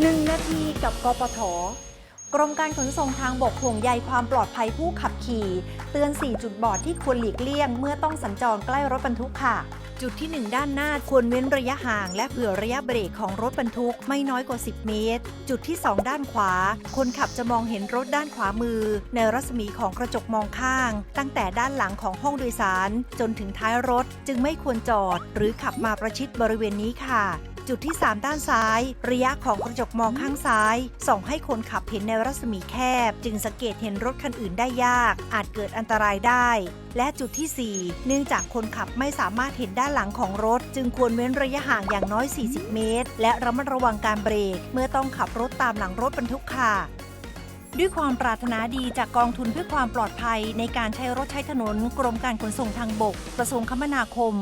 1 นาทีกับกปทกรมการขนส่งทางบกห่วงใยความปลอดภัยผู้ขับขี่ เตือน 4 จุดบอดที่ควรหลีกเลี่ยง เมื่อต้องสัญจรใกล้รถบรรทุกค่ะ จุดที่ 1 ด้านหน้าควรเว้นระยะห่างและเผื่อระยะเบรกของรถบรรทุกไม่น้อยกว่า 10 เมตร จุดที่ 2 ด้านขวา คนขับจะมองเห็นรถด้านขวามือ ในรัศมีของกระจกมองข้าง ตั้งแต่ด้านหลังของห้องโดยสาร จนถึงท้ายรถจึงไม่ควรจอด หรือขับมาประชิดบริเวณนี้ค่ะ จุดที่ 3 ด้านซ้าย ระยะของกระจกมองข้างซ้าย ส่องให้คนขับเห็นในรัศมีแคบ จึงสังเกตเห็นรถคันอื่นได้ยาก อาจเกิดอันตรายได้ และจุดที่ 4 เนื่องจากคนขับไม่สามารถเห็นด้านหลังของรถ จึงควรเว้นระยะห่างอย่างน้อย 40 เมตร และระมัดระวังการเบรก เมื่อต้องขับรถตามหลังรถบรรทุกค่ะด้วยความปรารถนาดีจากกองทุนเพื่อความปลอดภัยในการใช้รถใช้ถนนกรมการขนส่งทางบก กระทรวงคมนาคม